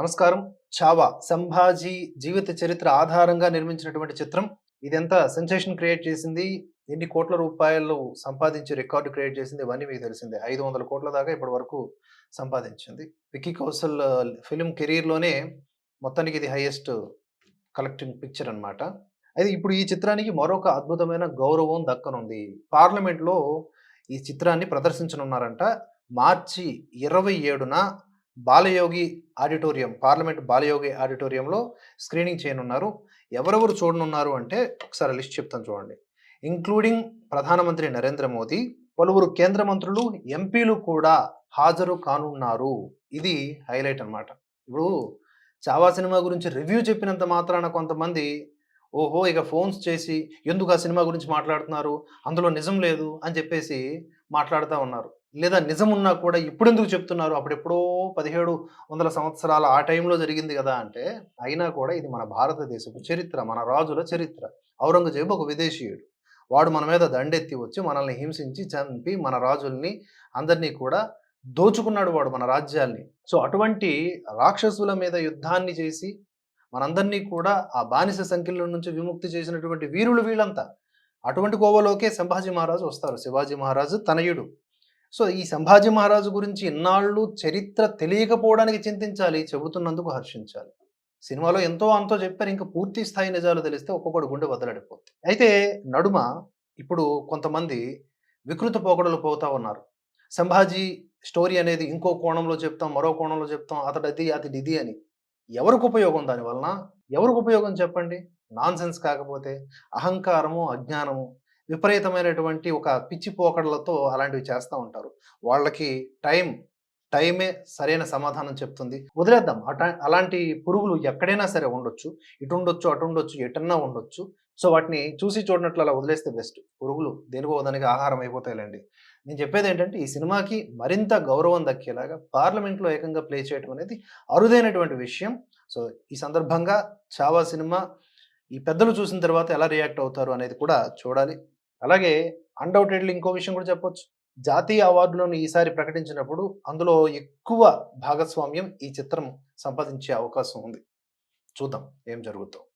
నమస్కారం. చావా సంభాజీ జీవిత చరిత్ర ఆధారంగా నిర్మించినటువంటి చిత్రం. ఇదెంత సెన్సేషన్ క్రియేట్ చేసింది. ఎన్ని కోట్ల రూపాయలు సంపాదించి రికార్డు క్రియేట్ చేసింది ఇవన్నీ మీకు తెలిసిందే. ఐదు వందల కోట్ల దాకా ఇప్పటి వరకు సంపాదించింది. విక్కీ కౌశల్ ఫిలిం కెరీర్లోనే మొత్తానికి ఇది హైయెస్ట్ కలెక్టింగ్ పిక్చర్ అన్నమాట. అయితే ఇప్పుడు ఈ చిత్రానికి మరొక అద్భుతమైన గౌరవం దక్కనుంది. పార్లమెంట్లో ఈ చిత్రాన్ని ప్రదర్శించనున్నారంట మార్చి ఇరవై ఏడున బాలయోగి ఆడిటోరియం పార్లమెంట్ బాలయోగి ఆడిటోరియంలో స్క్రీనింగ్ చేయనున్నారు. ఎవరెవరు చూడనున్నారు అంటే ఒకసారి లిస్ట్ చెప్తాను చూడండి. ఇంక్లూడింగ్ ప్రధానమంత్రి నరేంద్ర మోదీ పలువురు కేంద్ర మంత్రులు ఎంపీలు కూడా హాజరు కానున్నారు. ఇది హైలైట్ అన్నమాట. ఇప్పుడు చావా సినిమా గురించి రివ్యూ చెప్పినంత మాత్రాన కొంతమంది ఓహో ఇక ఫోన్స్ చేసి ఎందుకు ఆ సినిమా గురించి మాట్లాడుతున్నారు? అందులో నిజం లేదు అని చెప్పేసి మాట్లాడుతూ ఉన్నారు. లేదా నిజం ఉన్నా కూడా ఇప్పుడు ఎందుకు చెప్తున్నారు? అప్పుడెప్పుడో పదిహేడు వందల సంవత్సరాల ఆ టైంలో జరిగింది కదా అంటే అయినా కూడా ఇది మన భారతదేశపు చరిత్ర మన రాజుల చరిత్ర. ఔరంగజేబు ఒక విదేశీయుడు. వాడు మన మీద దండెత్తి వచ్చి మనల్ని హింసించి చంపి మన రాజుల్ని అందరినీ కూడా దోచుకున్నాడు వాడు మన రాజ్యాల్ని సో అటువంటి రాక్షసుల మీద యుద్ధాన్ని చేసి మనందరినీ కూడా ఆ బానిస సంఖ్యల నుంచి విముక్తి చేసినటువంటి వీరులు వీళ్ళంతా. అటువంటి కోవలోకే సంభాజీ మహారాజు వస్తారు. శివాజీ మహారాజు తనయుడు. సో ఈ సంభాజీ మహారాజు గురించి ఇన్నాళ్ళు చరిత్ర తెలియకపోవడానికి చింతించాలి చెబుతున్నందుకు హర్షించాలి. సినిమాలో ఎంతో అంతో చెప్పారు ఇంకా పూర్తి స్థాయి నిజాలు తెలిస్తే ఒక్కొక్కటి గుండె వదలడిపోతుంది అయితే నడుమ ఇప్పుడు కొంతమంది వికృత పోకడలు పోతా ఉన్నారు. సంభాజీ స్టోరీ అనేది ఇంకో కోణంలో చెప్తాం మరో కోణంలో చెప్తాం అతడిది అతడి ఇది అని. ఎవరికి ఉపయోగం దాని వలన ఎవరికి ఉపయోగం చెప్పండి? నాన్సెన్స్ కాకపోతే అహంకారము అజ్ఞానము విపరీతమైనటువంటి ఒక పిచ్చి పోకడలతో అలాంటివి చేస్తూ ఉంటారు. వాళ్ళకి టైం టైమే సరైన సమాధానం చెప్తుంది. వదిలేద్దాం. అట అలాంటి పురుగులు ఎక్కడైనా సరే ఉండొచ్చు. ఇటు ఉండొచ్చు అటు ఉండొచ్చు ఎటన్నా ఉండొచ్చు. సో వాటిని చూసి చూడనట్లు అలా వదిలేస్తే బెస్ట్. పురుగులు దేనికో దానికి ఆహారం అయిపోతాయిలేండి. నేను చెప్పేది ఏంటంటే ఈ సినిమాకి మరింత గౌరవం దక్కేలాగా పార్లమెంట్లో ఏకంగా ప్లే చేయడం అనేది అరుదైనటువంటి విషయం. సో ఈ సందర్భంగా చావా సినిమా ఈ పెద్దలు చూసిన తర్వాత ఎలా రియాక్ట్ అవుతారు అనేది కూడా చూడాలి. అలాగే అన్డౌటెడ్లీ ఇంకో విషయం కూడా చెప్పొచ్చు. జాతీయ అవార్డులను ఈసారి ప్రకటించినప్పుడు అందులో ఎక్కువ భాగస్వామ్యం ఈ చిత్రం సంపాదించే అవకాశం ఉంది. చూద్దాం ఏం జరుగుతుందో